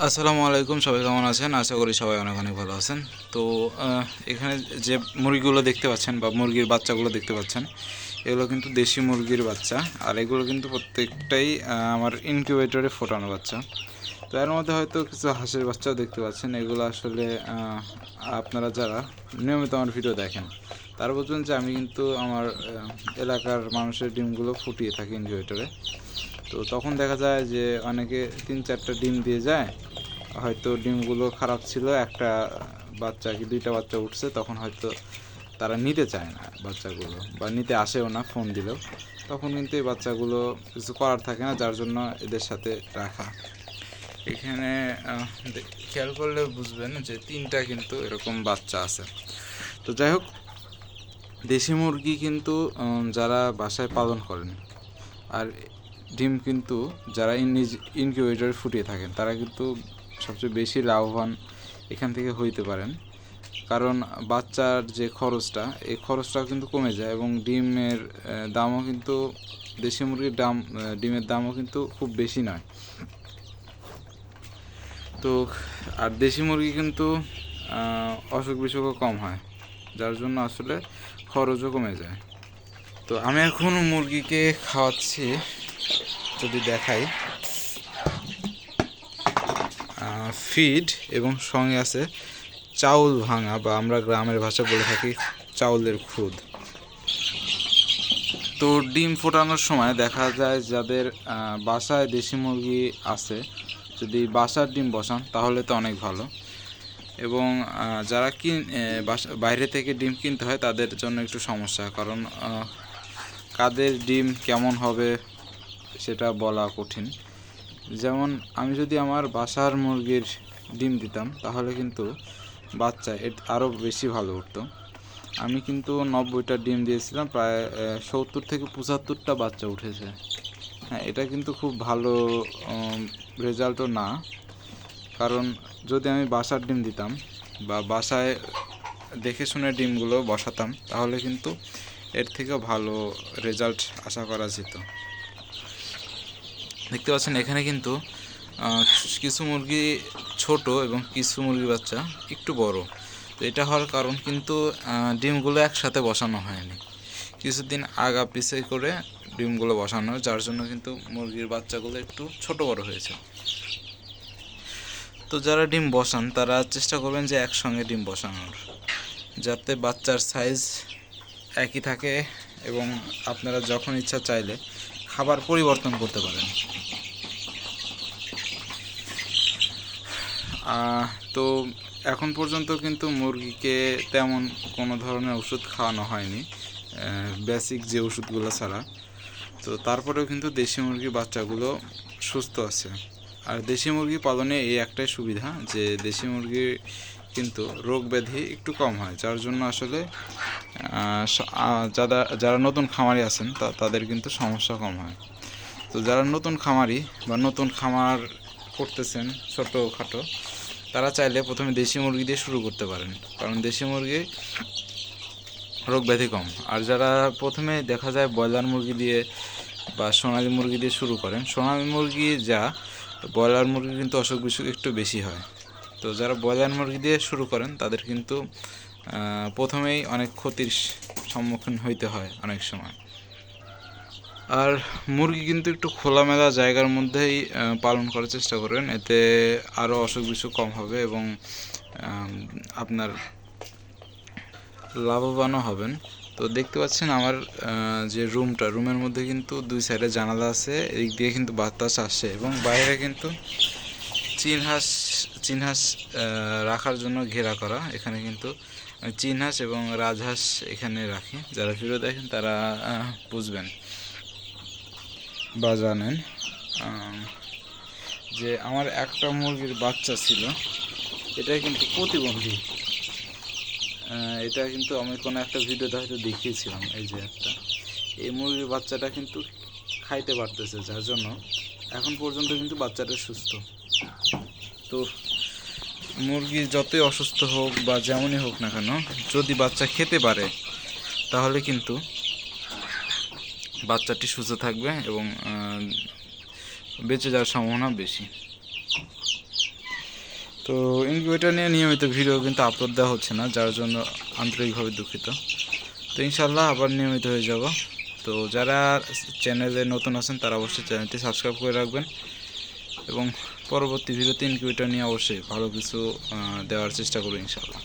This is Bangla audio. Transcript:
আসসালামু আলাইকুম, সবাই কেমন আছেন? আশা করি সবাই অনেক অনেক ভালো আছেন। তো এখানে যে মুরগিগুলো দেখতে পাচ্ছেন বা মুরগির বাচ্চাগুলো দেখতে পাচ্ছেন, এগুলো কিন্তু দেশি মুরগির বাচ্চা। আর এগুলো কিন্তু প্রত্যেকটাই আমার ইনকিউবেটরে ফোটানো বাচ্চা। তো এর মধ্যে হয়তো কিছু হাঁসের বাচ্চাও দেখতে পাচ্ছেন। এগুলো আসলে আপনারা যারা নিয়মিত আমার ভিডিও দেখেন, তারা বুঝবেন যে আমি কিন্তু আমার এলাকার মানুষের ডিমগুলো ফুটিয়ে থাকি ইনকিউবেটরে তো তখন দেখা যায় যে অনেকে তিন চারটা ডিম দিয়ে যায়, হয়তো ডিমগুলো খারাপ ছিল, একটা বাচ্চা কি দুইটা বাচ্চা উঠছে, তখন হয়তো তারা নিতে চায় না বাচ্চাগুলো বা নিতে আসেও না, ফোন দিলেও। তখন কিন্তু এই বাচ্চাগুলো কিছু করার থাকে না, যার জন্য এদের সাথে রাখা। এখানে খেয়াল করলে বুঝবেন যে তিনটা কিন্তু এরকম বাচ্চা আছে। তো যাই হোক, দেশি মুরগি কিন্তু যারা বাসায় পালন করেন, আর ডিম কিন্তু যারা ইনকিউবেটরে ফুটিয়ে থাকেন, তারা কিন্তু সবচেয়ে বেশি লাভবান এখান থেকে হইতে পারেন। কারণ বাচ্চার যে খরচটা, এই খরচটাও কিন্তু কমে যায় এবং ডিমের দামও কিন্তু, দেশি মুরগির দাম ডিমের দামও কিন্তু খুব বেশি নয়। তো আর দেশি মুরগি কিন্তু অসুখ বিসুখও কম হয়, যার জন্য আসলে খরচও কমে যায়। তো আমি এখন মুরগিকে খাওয়াচ্ছি, যদি দেখাই। ফিড এবং সঙ্গে আছে চাউল ভাঙা, বা আমরা গ্রামের ভাষা বলে থাকি চাউলের খুদ। তো ডিম ফোটানোর সময় দেখা যায় যাদের বাসায় দেশি মুরগি আছে যদি বাসার ডিম বসান, তাহলে তো অনেক ভালো। এবং যারা বাসা- বাইরে থেকে ডিম কিনতে হয়, তাদের জন্য একটু সমস্যা। কারণ কাদের ডিম কেমন হবে, সেটা বলা কঠিন। যেমন, আমি যদি আমার বাসার মুরগির ডিম দিতাম, তাহলে কিন্তু বাচ্চা এর আরও বেশি ভালো উঠতো। আমি কিন্তু নব্বইটা ডিম দিয়েছিলাম, প্রায় সত্তর থেকে পঁচাত্তরটা বাচ্চা উঠেছে। হ্যাঁ এটা কিন্তু খুব ভালো রেজাল্টও না। কারণ যদি আমি বাসার ডিম দিতাম বা বাসায় দেখে শুনে ডিমগুলো বসাতাম, তাহলে কিন্তু এর থেকেও ভালো রেজাল্ট আশা করা যেত। দেখতে পাচ্ছেন এখানে কিন্তু কিছু মুরগি ছোট এবং কিছু মুরগি বাচ্চা একটু বড়। তো এটা হওয়ার কারণ কিন্তু ডিমগুলো একসাথে বসানো হয়নি। কিছুদিন আগা পিছে করে ডিমগুলো বসানো, যার জন্য কিন্তু মুরগির বাচ্চাগুলো একটু ছোট বড় হয়েছে। তো যারা ডিম বসান, তারা চেষ্টা করবেন যে একসঙ্গে ডিম বসানোর, যাতে বাচ্চার সাইজ একই থাকে এবং আপনারা যখন ইচ্ছা চাইলে খাবার পরিবর্তন করতে পারেন। তো এখন পর্যন্ত কিন্তু মুরগিকে তেমন কোনো ধরনের ওষুধ খাওয়ানো হয়নি। বেসিক যে ওষুধগুলো ছাড়া। তো তারপরেও কিন্তু দেশি মুরগির বাচ্চাগুলো সুস্থ আছে। আর দেশি মুরগি পালনে এই একটাই সুবিধা যে দেশি মুরগি কিন্তু রোগ ব্যাধি একটু কম হয়। যার জন্য আসলে যারা যারা নতুন খামারি আছেন তা, তাদের কিন্তু সমস্যা কম হয়। তো যারা নতুন খামারি বা নতুন খামার করতেছেন ছোটোখাটো, তারা চাইলে প্রথমে দেশি মুরগি দিয়ে শুরু করতে পারেন। কারণ দেশি মুরগি রোগ ব্যাধি কম। আর যারা প্রথমে দেখা যায় ব্রয়লার মুরগি দিয়ে বা সোনালি মুরগি দিয়ে শুরু করেন, সোনালি মুরগি যা ব্রয়লার মুরগি কিন্তু অসুখ বিসুখ একটু বেশি হয়। তো যারা ব্রয়লার মুরগি দিয়ে শুরু করেন, তাদের কিন্তু প্রথমেই অনেক ক্ষতির সম্মুখীন হইতে হয় অনেক সময়। আর মুরগি কিন্তু একটু খোলামেলা জায়গার মধ্যেই পালন করার চেষ্টা করবেন। এতে আরও অসুখ বিসুখ কম হবে এবং আপনার লাভবানও হবেন। তো দেখতে পাচ্ছেন আমার যে রুমটা রুমের মধ্যে কিন্তু দুই সাইডে জানালা আছে এদিক দিয়ে কিন্তু বাতাস আসে এবং বাইরে কিন্তু চীন হাঁস চীন হাঁস আহ, রাখার জন্য ঘেরা করা। এখানে কিন্তু আমি চীন হাঁস এবং রাজহাঁস এখানে রাখি। যারা ভিডিও দেখেন তারা বুঝবেন। বা জানেন যে আমার একটা মুরগির বাচ্চা ছিল। এটা কিন্তু প্রতিবন্ধী। এটা কিন্তু আমি কোনো একটা ভিডিওতে হয়তো দেখিয়েছিলাম, এই যে একটা। এই মুরগির বাচ্চাটা কিন্তু খাইতে পারতেছে, যার জন্য এখন পর্যন্ত কিন্তু বাচ্চাটা সুস্থ। তো মুরগি যতই অসুস্থ হোক বা যেমনই হোক না কেন, যদি বাচ্চা খেতে পারে, তাহলে কিন্তু বাচ্চাটি সুস্থ থাকবে এবং বেঁচে যাওয়ার সম্ভাবনা বেশি। তো ইনকিউবেটার নিয়ে নিয়মিত ভিডিও কিন্তু আপলোড দেওয়া হচ্ছে না, যার জন্য আন্তরিকভাবে দুঃখিত। তো ইনশাল্লাহ আবার নিয়মিত হয়ে যাব। তো যারা চ্যানেলে নতুন আছেন, তারা অবশ্যই চ্যানেলটি সাবস্ক্রাইব করে রাখবেন এবং পরবর্তী ভিডিওতে ইনকিউবেটার নিয়ে অবশ্যই ভালো কিছু দেওয়ার চেষ্টা করব ইনশাল্লাহ